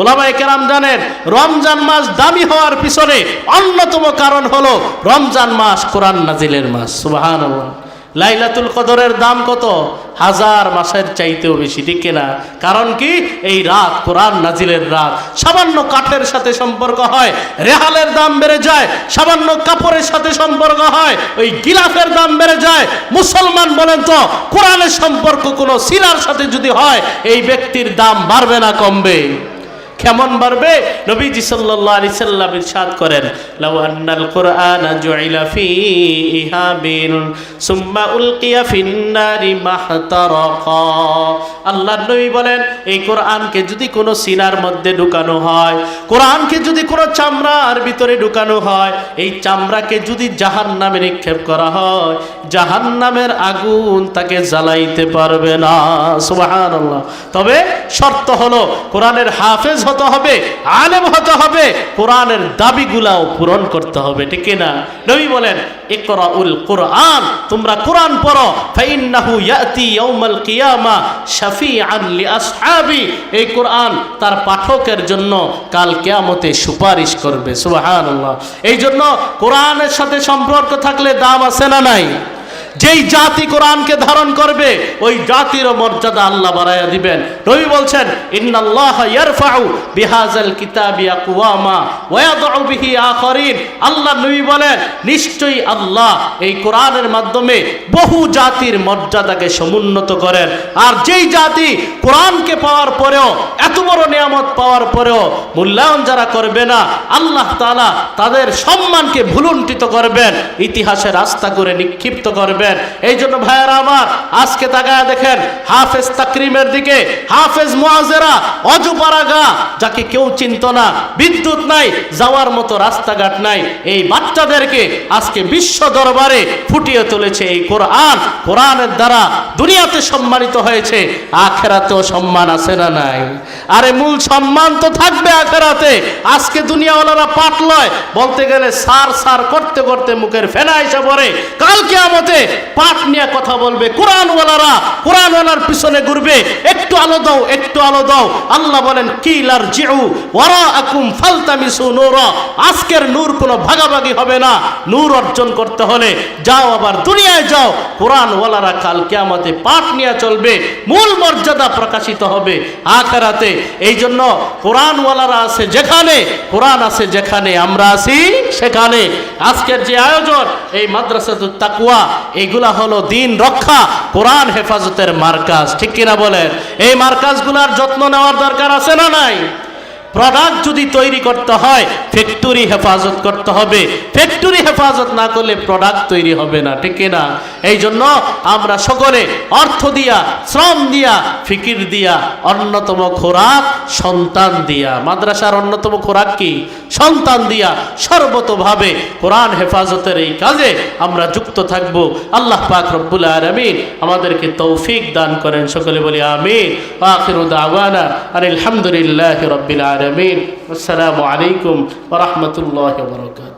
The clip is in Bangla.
ওলামাই কেরাম জানেন, রমজান মাস দামি হওয়ার পিছনে অন্যতম কারণ হলো রমজান মাস কোরআন নাজিলের মাস সুবাহান লাইলাতুল কদরের দাম কত? হাজার মাসের চাইতেও বেশি, ঠিক কিনা? কারণ কি? এই রাত, কোরআন নাজিলের রাত। সামান্য কাঠের সাথে সম্পর্ক হয়, রেহালের দাম বেড়ে যায়, সামান্য কাপড়ের সাথে সম্পর্ক হয়, ওই গিলাফের দাম বেড়ে যায়। মুসলমান বলেন তো, কোরআনের সম্পর্ক কোনো সিনার সাথে যদি হয়, এই ব্যক্তির দাম বাড়বে না, কমবে? কেমন বাড়বে? নবীজি সাল্লাল্লাহু আলাইহি সাল্লাম ইরশাদ করেন, লাউ উলকিয়া ফিন নারি মাহতারাকা নবী বলেন, এই কোরআনকে যদি কোনো সিনার মধ্যে ঢুকানো হয়, কোরআনকে যদি কোনো চামড়ার ভিতরে ঢুকানো হয়, এই চামড়াকে যদি জাহান্নামে নিক্ষেপ করা হয়, জাহান্নামের আগুন তাকে জ্বালাইতে পারবে না। সুবহানাল্লাহ। তবে শর্ত হলো, কোরআনের হাফেজ হতে হবে, আলেম হতে হবে, কোরআনের দাবিগুলাও পূরণ করতে হবে, ঠিক না? নবী বলেন, ইকরাউল কোরআন, তোমরা কোরআন পড়ো, ফাইন্নাহু ইয়াতি ইয়াউমাল কিয়ামা শাফিআন লিআসহাবি। এই কোরআন তার পাঠকের জন্য কাল কিয়ামতে সুপারিশ করবে, সুবহানাল্লাহ। এই জন্য কোরআনের সাথে সম্পর্ক থাকলে দাম আছে না নাই? যেই জাতি কোরআনকে ধারণ করবে, ওই জাতির মর্যাদা আল্লাহ বাড়াইয়া দিবেন। রবি বলছেন, ইন্নাল্লাহ ইয়ারফাউ বিহাজাল বিহি আখারিন। আল্লাহ নবী বলেন, নিশ্চয়ই আল্লাহ এই কোরআনের মাধ্যমে বহু জাতির মর্যাদাকে সমুন্নত করেন। আর যেই জাতি কোরআনকে পাওয়ার পরেও, এত বড় নিয়ামত পাওয়ার পরেও মূল্যায়ন যারা করবে না, আল্লাহ তাআলা তাদের সম্মানকে ভুলুণ্ঠিত করবেন ইতিহাসে রাস্তা করে নিক্ষিপ্ত করবেন। এই জন্য ভাইয়ারা আমার, আজকে তাকায় দেখেন, হাফেজ তাকরিমের দিকে, হাফেজ মুআজেরা, অজুপারাগা, যাকে কেউ চিনত না, বিদ্যুৎ নাই, যাওয়ার মতো রাস্তাঘাট নাই, এই বাচ্চাদেরকে আজকে বিশ্ব দরবারে ফুটিয়ে তুলেছে এই কোরআন। কোরআনের দ্বারা দুনিয়াতে সম্মানিত হয়েছে, আখেরাতেও সম্মান আছে না নাই? আরে মূল সম্মান তো থাকবে আখেরাতে। আজকে দুনিয়াওয়ালারা পাট লয় বলতে গেলে সার সার করতে করতে মুখের ফেনা এসে পড়ে। কালকে আমাতে পাট নিয়ে কথা বলবে, কোরআনওয়ালারা, কোরআনওয়ালার পিছনে ঘুরবে, একটু আলো দাও, একটু আলো দাও। আল্লাহ বলেন কিলার জিউ ওয়ারা আকুম ফালতামিসু নূর। আজকের নূর কোনো ভাগাভাগি হবে না। নূর অর্জন করতে হলে যাও আবার দুনিয়ায় যাও। কোরআনওয়ালারা কাল কিয়ামতে পাঠ নিয়ে চলবে, মূল মর্যাদা প্রকাশিত হবে আখেরাতে। এই জন্য কোরআনওয়ালারা আছে যেখানে, কোরআন আছে যেখানে, আমরা আছি সেখানে আজকের যে আয়োজন, এই মাদ্রাসাতুত তাকুয়া এইগুলা হলো দিন রক্ষা, কোরআন হেফাজতের মার্কাজ। ঠিক কিনা বলেন? এই মার্কাজগুলার যত্ন নেওয়ার দরকার আছে না নাই? প্রোডাক্ট যদি তৈরি করতে হয় ফ্যাক্টরি হেফাজত করতে হবে। হেফাজত না করলে প্রোডাক্ট তৈরি হবে না, ঠিক না এই জন্য আমরা সকলে অর্থ দিয়া, শ্রম দিয়া, ফিকির দিয়া, অন্যতম খোরাক সন্তান দিয়া। মাদ্রাসার অন্যতম খোরাক কি? সন্তান দিয়া সর্বতভাবে কোরআন হেফাজতের এই কাজে আমরা যুক্ত থাকব। আল্লাহ পাক রব্বুল আলমিন আমাদেরকে তৌফিক দান করেন, সকলে বলি আমিন। আখির দাওয়ানা আলহামদুলিল্লাহ রব্বিল আলমিন। আসসালামু আলাইকুম ওরহমতুল্লাহ বরকাত